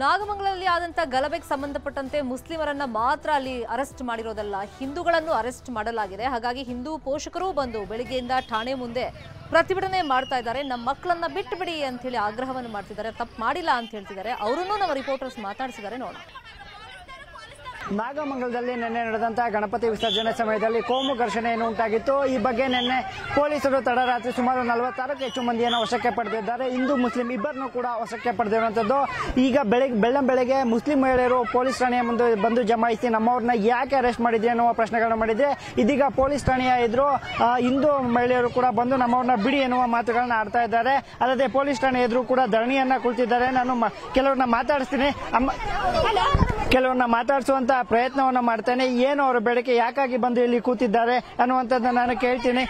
ನಾಗಮಂಗಲದಲ್ಲಿ ಆದಂತ ಗಲಭೆಗೆ ಸಂಬಂಧಪಟ್ಟಂತೆ ಮುಸ್ಲಿಮರನ್ನ ಮಾತ್ರ ಅಲ್ಲಿ ಅರೆಸ್ಟ್ ಮಾಡಿರೋದಲ್ಲ. ಹಿಂದೂಗಳನ್ನು ಅರೆಸ್ಟ್ ಮಾಡಲಾಗಿದೆ. ಹಾಗಾಗಿ ಹಿಂದೂ ಪೋಷಕರು ಬಂದು ಬೆಳಿಗ್ಗೆಯಿಂದ ಠಾಣೆ ಮುಂದೆ ಪ್ರತಿಭಟನೆ ಮಾಡ್ತಾ ಇದ್ದಾರೆ. ನಮ್ಮ ಮಕ್ಕಳನ್ನ ಬಿಟ್ಟು ಬಿಡಿ ಅಂತ ಹೇಳಿ ಆಗ್ರಹವನ್ನು ಮಾಡ್ತಿದ್ದಾರೆ. ತಪ್ಪು ಮಾಡಿಲ್ಲ ಅಂತ ಹೇಳ್ತಿದ್ದಾರೆ. ಅವರನ್ನು ನಮ್ಮ ರಿಪೋರ್ಟರ್ಸ್ ಮಾತಾಡಿಸಿದ್ದಾರೆ. ನೋಡೋಣ. ನಾಗಮಂಗಲದಲ್ಲಿ ನಿನ್ನೆ ನಡೆದಂತಹ ಗಣಪತಿ ವಿಸರ್ಜನೆ ಸಮಯದಲ್ಲಿ ಕೋಮು ಘರ್ಷಣೆಯನ್ನು ಉಂಟಾಗಿತ್ತು. ಈ ಬಗ್ಗೆ ನಿನ್ನೆ ಪೊಲೀಸರು ತಡರಾತ್ರಿ ಸುಮಾರು ನಲವತ್ತಾರಕ್ಕೂ ಹೆಚ್ಚು ಮಂದಿಯನ್ನು ವಶಕ್ಕೆ ಪಡೆದಿದ್ದಾರೆ. ಹಿಂದೂ, ಮುಸ್ಲಿಂ ಇಬ್ಬರನ್ನು ಕೂಡ ವಶಕ್ಕೆ ಪಡೆದಿರುವಂತದ್ದು. ಈಗ ಬೆಳಗ್ಗೆ ಬೆಳ್ಳಂ ಬೆಳಗ್ಗೆ ಮುಸ್ಲಿಂ ಮಹಿಳೆಯರು ಪೊಲೀಸ್ ಠಾಣೆಯ ಮುಂದೆ ಬಂದು ಜಮಾಯಿಸಿ ನಮ್ಮವ್ರನ್ನ ಯಾಕೆ ಅರೆಸ್ಟ್ ಮಾಡಿದ್ರಿ ಅನ್ನುವ ಪ್ರಶ್ನೆಗಳನ್ನು ಮಾಡಿದ್ರೆ, ಇದೀಗ ಪೊಲೀಸ್ ಠಾಣೆಯ ಎದುರು ಹಿಂದೂ ಮಹಿಳೆಯರು ಕೂಡ ಬಂದು ನಮ್ಮವ್ರನ್ನ ಬಿಡಿ ಎನ್ನುವ ಮಾತುಗಳನ್ನ ಆಡ್ತಾ ಇದ್ದಾರೆ. ಅಲ್ಲದೆ ಪೊಲೀಸ್ ಠಾಣೆ ಎದುರು ಕೂಡ ಧರಣಿಯನ್ನ ಕುಳಿತಿದ್ದಾರೆ. ನಾನು ಕೆಲವ್ರನ್ನ ಮಾತಾಡಿಸ್ತೀನಿ. ಅಮ್ಮ ಕೆಲವನ್ನ ಮಾತಾಡಿಸುವಂತ ಪ್ರಯತ್ನವನ್ನ ಮಾಡ್ತೇನೆ. ಏನು ಅವರ ಬೇಡಿಕೆ ಯಾಕಾಗಿ ಬಂದು ಇಲ್ಲಿ ಕೂತಿದ್ದಾರೆ ಅನ್ನುವಂಥದ್ದು ನಾನು ಕೇಳ್ತೀನಿ.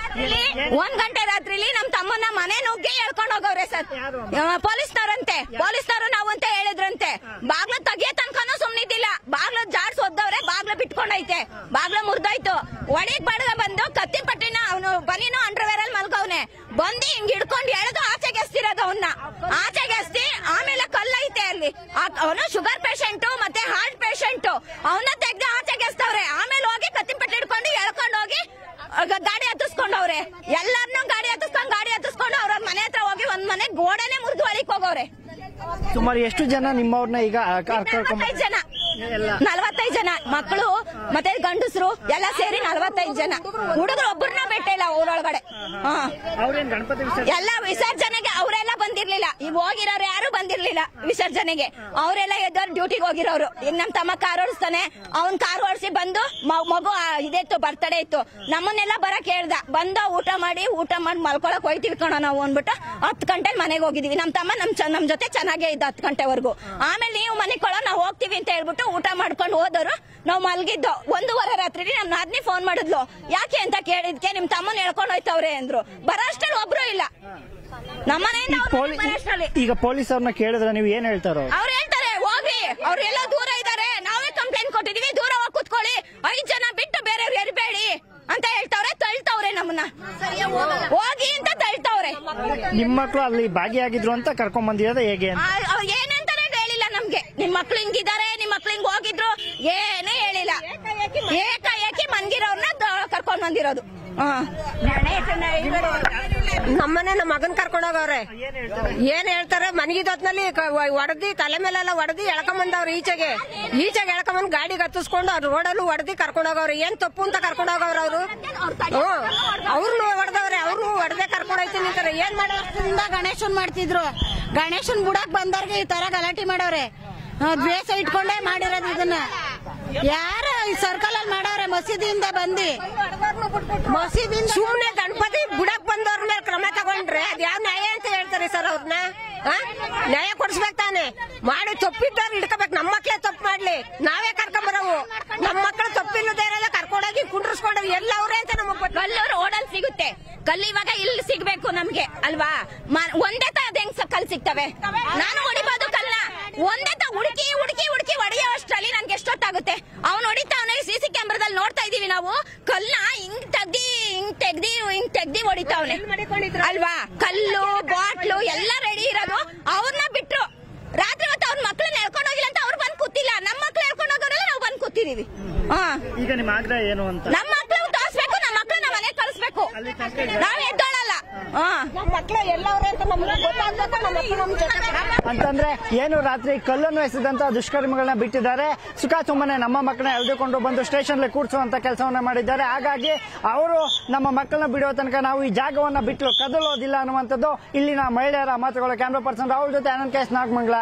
ಒಂದ್ ಗಂಟೆ ರಾತ್ರಿಲಿ ನಮ್ ತಮ್ಮನ ಮನೆ ನುಗ್ಗಿ ಹೇಳ್ಕೊಂಡು ಹೋಗವ್ರೆ ಸರ್. ಪೊಲೀಸ್ನವರಂತೆ. ಪೊಲೀಸ್ನವರು ನಾವು ಅಂತ ಹೇಳಿದ್ರಂತೆ ಬಾಗ್ಲ ತೆಗಿಯೋ ತನಕನೂ ಸುಮ್ನಿದ್ದಿಲ್ಲ. ಬಾಗ್ಲ ಜಾಡ್ಸ್ ಒದ್ದವ್ರೆ ಬಾಗ್ಲ ಬಿಟ್ಕೊಂಡೈತೆ ಬಾಗ್ಲ ಮುರಿದಾಯ್ತು. ಒಡಿಗ್ ಬಡಗ ಬಂದು ಕತ್ತಿ ಪಟ್ಟಿನ ಅವನು ಬನಿನೂ ಅಂಡರ್ವೇರ್ ಅಲ್ಲಿ ಮಲ್ಕವ್ನೆ ಬಂದು ಹಿಂಗ್ ಹೋಗವ್ರೆ ಸುಮಾರು ಎಷ್ಟು ಜನ ನಿಮ್ಮವ್ರನ್ನ ಈಗ ಜನ. ನಲವತ್ತೈದು ಜನ. ಮಕ್ಕಳು ಮತ್ತೆ ಗಂಡಸರು ಎಲ್ಲ ಸೇರಿ ನಲವತ್ತೈದು ಜನ. ಹುಡುಗರು ಒಬ್ಬರನ್ನ ಬೆಟ್ಟ ಇಲ್ಲ ಊರೊಳಗಡೆ. ಎಲ್ಲ ವಿಸರ್ಜನೆಗೆ ಅವರೆಲ್ಲ ಬಂದಿರ್ಲಿಲ್ಲ. ಈಗ ಹೋಗಿರೋರು ಯಾರು ಬಂದಿರ್ಲಿಲ್ಲ ವಿಸರ್ಜನೆಗೆ. ಅವರೆಲ್ಲ ಎದ್ದವ್ರು ಡ್ಯೂಟಿಗೆ ಹೋಗಿರೋರು. ಇನ್ ನಮ್ ತಮ್ಮ ಕಾರ್ ಓಡಿಸ್ತಾನೆ. ಅವ್ನ್ ಕಾರ್ ಓಡಿಸಿ ಬಂದು ಮಗು ಇದೆತ್ತು ಬರ್ತಡೇ ಇತ್ತು. ನಮ್ಮನ್ನೆಲ್ಲ ಬರಕ್ ಹೇಳ್ದ. ಬಂದ ಊಟ ಮಾಡಿ ಊಟ ಮಾಡಿ ಮಲ್ಕೊಳಕ್ ಹೋಯ್ತಿವಿ ಕಣ ನಾವು ಅಂದ್ಬಿಟ್ಟು ಹತ್ ಗಂಟೆ ಮನೆಗೆ ಹೋಗಿದೀವಿ. ನಮ್ ತಮ್ಮ ನಮ್ ನಮ್ ಜೊತೆ ಚೆನ್ನಾಗೇ ಇದ್ದ ಹತ್ತು ಗಂಟೆವರೆಗೂ. ಆಮೇಲೆ ನೀವು ಮನೆ ಕೊಳ ನಾವು ಹೋಗ್ತೀವಿ ಅಂತ ಹೇಳ್ಬಿಟ್ಟು ಊಟ ಮಾಡ್ಕೊಂಡು ಹೋದವರು ನಾವು ಮಲ್ಗಿದ್ದು. ಒಂದೂವರೆ ರಾತ್ರಿ ನಮ್ ನಾದ್ನಿ ಫೋನ್ ಮಾಡಿದ್ಲು? ಯಾಕೆ ಅಂತ ಕೇಳಿದ್ಕೆ ನಿಮ್ ತಮ್ಮನ್ ಹೇಳ್ಕೊಂಡ್ ಹೋಯ್ತವ್ರೆ ಅಂದ್ರು. ಬರೋಷ್ಟ್ರಲ್ಲಿ ಒಬ್ರು ಇಲ್ಲ. ನಮ್ಮನೆಯಿಂದ ಈಗ ಪೊಲೀಸ್ ಅವ್ರನ್ನ ಕೇಳಿದ್ರೆ ನೀವು ಏನ್ ಹೇಳ್ತಾರೋ? ಅವ್ರು ಹೇಳ್ತಾರೆ ಹೋಗ್ರಿ ಅವ್ರೆಲ್ಲ ದೂರ ಇದಾರೆ. ನಾವೇ ಕಂಪ್ಲೇಂಟ್ ಕೊಟ್ಟಿದೀವಿ. ದೂರ ಹೋಗಿ ಕುತ್ಕೊಳ್ಳಿ. ಐದ್ ಜನ ಬಿಟ್ಟು ಬೇರೆಯವ್ರು ಎರಿಬೇಡಿ ಅಂತ ಹೇಳ್ತಾವ್ರೆ ತಳ್ತಾವ್ರೆ ನಮ್ಮನ್ನ. ಹೋಗಿ ಅಂತ ತಳ್ತಾವ್ರೆ. ನಿಮ್ ಮಕ್ಳು ಅಲ್ಲಿ ಭಾಗಿಯಾಗಿದ್ರು ಅಂತ ಕರ್ಕೊಂಡ್ ಬಂದಿರೋದ ಹೇಗೆ ಏನಂತಾನೆ ಹೇಳಿಲ್ಲ ನಮ್ಗೆ. ನಿಮ್ ಮಕ್ಳು ಹಿಂಗಿದ್ದಾರೆ ನಿಮ್ ಮಕ್ಳು ಹಿಂಗ್ ಹೋಗಿದ್ರು ಏನೇ ಹೇಳಿಲ್ಲ ಏಕಾಏಕಿ ಮನ್ಗಿರೋರ್ನ ದ- ಕರ್ಕೊಂಡ್ ಬಂದಿರೋದು ನಮ್ಮನೆ ನಮ್ಮ ಮಗನ್ ಕರ್ಕೊಂಡು ಹೋಗವ್ರೆ ಏನ್ ಹೇಳ್ತಾರೆ? ಮನಗಿದೊತ್ನಲ್ಲಿ ಒಡದಿ, ತಲೆ ಮೇಲೆಲ್ಲ ಒಡದಿ ಎಳ್ಕೊಂಬಂದವ್ರು ಈಚೆಗೆ. ಈಚೆಗೆ ಎಳ್ಕೊಂಬಂದ್ ಗಾಡಿಗೆ ಹತ್ತಿಸ್ಕೊಂಡು ಅವ್ರು ರೋಡಲ್ಲೂ ಒಡದಿ ಕರ್ಕೊಂಡು ಹೋಗವ್ರೆ ಏನ್ ತಪ್ಪು ಅಂತ ಕರ್ಕೊಂಡು ಹೋಗವ್ರ ಅವ್ರು? ಹ್ಮ್ ಅವ್ರನ್ನು ಹೊಡೆದವ್ರೆ ಅವ್ರು ಒಡದೆ ಕರ್ಕೊಂಡು ಹೋಯ್ತೀನಿ ಅಂತಾರೆ. ಏನ್ ಮಾಡೋರು ವರ್ಷದಿಂದ ಗಣೇಶನ್ ಮಾಡ್ತಿದ್ರು. ಗಣೇಶನ್ ಬುಡಕ್ ಬಂದವ್ರಿಗೆ ಈ ತರ ಗಲಾಟೆ ಮಾಡವ್ರೆ ದ್ವೇಷ ಇಟ್ಕೊಂಡೇ ಮಾಡಿರೋದು ಇದನ್ನ. ಯಾರ ಈ ಸರ್ಕಲ್ ಅಲ್ಲಿ ಮಾಡವ್ರೆ ಮಸೀದಿಯಿಂದ ಬಂದಿ. ಮಸೀದಿಯಿಂದ ಸುಮ್ನೆ ಗಣಪತಿ ಬುಡಕ್ ಬಂದವ್ರ ಮೇಲೆ ಕ್ರಮ ತಗೊಂಡ್ರೆ ಅದ್ ಯಾವ ನ್ಯಾಯ ಅಂತ ಹೇಳ್ತಾರೆ ಸರ್ ಅವ್ರನ್ನ ನ್ಯಾಯ ಕೊಡಿಸ್ಬೇಕು ತಾನೆ. ಮಾಡಿ ತಪ್ಪಿದ್ದವ್ರು ಹಿಡ್ಕೋಬೇಕು. ನಮ್ಮ ಮಕ್ಳೇ ತಪ್ಪು ಮಾಡ್ಲಿ. ನಾವೇ ಕರ್ಕೊಂಬರವು. ನಮ್ಮ ಮಕ್ಕಳು ತಪ್ಪಿಲ್ಲದೆ ಇರೋಲ್ಲ ಕರ್ಕೊಂಡೋಗಿ ಕುಂಡ್ರಿಸ್ಕೊಂಡು ಎಲ್ಲ ಅವರೇ ಅಂತ ನಮ್ಮ ಕಲ್ಲವ್ರು ಓಡಲ್ ಸಿಗುತ್ತೆ. ಕಲ್ಲು ಇವಾಗ ಇಲ್ಲಿ ಸಿಗ್ಬೇಕು ನಮ್ಗೆ ಅಲ್ವಾ? ಒಂದೇ ತ ಅದ್ ಹೆಂಗ್ ಕಲ್ ಕಲ್ಲು ಸಿಗ್ತವೆ? ನಾನು ಹೊಡಿಬೋದು ಕಲ್ಲ. ಒಂದೇ ತ ಹುಡುಕಿ ಹುಡುಕಿ ಹುಡುಕಿ ಹೊಡೆಯೋ ಅಷ್ಟರಲ್ಲಿ ನನ್ಗೆ ಎಷ್ಟೊತ್ತಾಗುತ್ತೆ? ಸಿ ನೋಡ್ತಾ ಇದೀವಿ ನಾವು. ಕಲ್ನ ಹಿಂಗ್ ತೆಗ್ದಿ ಹಿಂಗ್ ತೆಗ್ದಿ ಹಿಂಗ್ ತೆಗ್ದಿ ಹೊಡಿತಾವ್ನೆ. ಅಲ್ವಾ? ಕಲ್ಲು ಬಾಟ್ಲು ಎಲ್ಲ ರೆಡಿ ಇರೋದು. ಅವ್ರನ್ನ ಬಿಟ್ರು. ರಾತ್ರಿ ಹೊತ್ತು ಅವ್ರ ಮಕ್ಳನ್ನ ಎಳ್ಕೊಂಡು ಹೋಗಿಲ್ಲ ಅಂತ ಅವ್ರು ಬಂದ್ ಕೂತಿಲ್ಲ. ನಮ್ಮ ಮಕ್ಳು ಎಳ್ಕೊಂಡು ಹೋಗೋರೆಲ್ಲ ನಾವು ಬಂದ್ ಕೂತಿದೀವಿ. ಹಾ. ಈಗ ನಿಮ್ಮ ಆಗ್ರಹ ಏನು ಅಂತ? ನಮ್ಮ ಮಕ್ಳು ತೋರಿಸ್ಬೇಕು ನಮ್ಮ ಮಕ್ಳು ನಮ್ಮ ಮನೆಗೆ ಕಳಿಸ್ಬೇಕು ನಾವ್ ಎದ್ದೋಳಲ್ಲ ಹಾ. ನಮ್ಮ ಮಕ್ಳು ಅಂತ ನಮ್ಗೆ ಗೊತ್ತಾಗ್ಬೇಕು ನಮ್ಮ ಜೊತೆ ಅಂತಂದ್ರೆ ಏನು ರಾತ್ರಿ ಕಲ್ಲನ್ನು ಎಸೆದಂತ ದುಷ್ಕರ್ಮಿಗಳನ್ನ ಬಿಟ್ಟಿದ್ದಾರೆ. ಸುಖ ಸುಮ್ಮನೆ ನಮ್ಮ ಮಕ್ಕಳನ್ನ ಎಳೆದುಕೊಂಡು ಬಂದು ಸ್ಟೇಷನ್ ಕೂರಿಸುವಂತ ಕೆಲಸವನ್ನ ಮಾಡಿದ್ದಾರೆ. ಹಾಗಾಗಿ ಅವರು ನಮ್ಮ ಮಕ್ಕಳನ್ನ ಬಿಡುವ ತನಕ ನಾವು ಈ ಜಾಗವನ್ನ ಬಿಟ್ಟು ಕದಲೋದಿಲ್ಲ ಅನ್ನುವಂಥದ್ದು ಇಲ್ಲಿನ ಮಹಿಳೆಯರ ಮಾತುಗಳ. ಕ್ಯಾಮ್ರಾ ಪರ್ಸನ್ ರಾಹುಲ್ ಜೊತೆ ಆನಂದ್ ಕೇಸ್ ನಾಗಮಂಗಲ.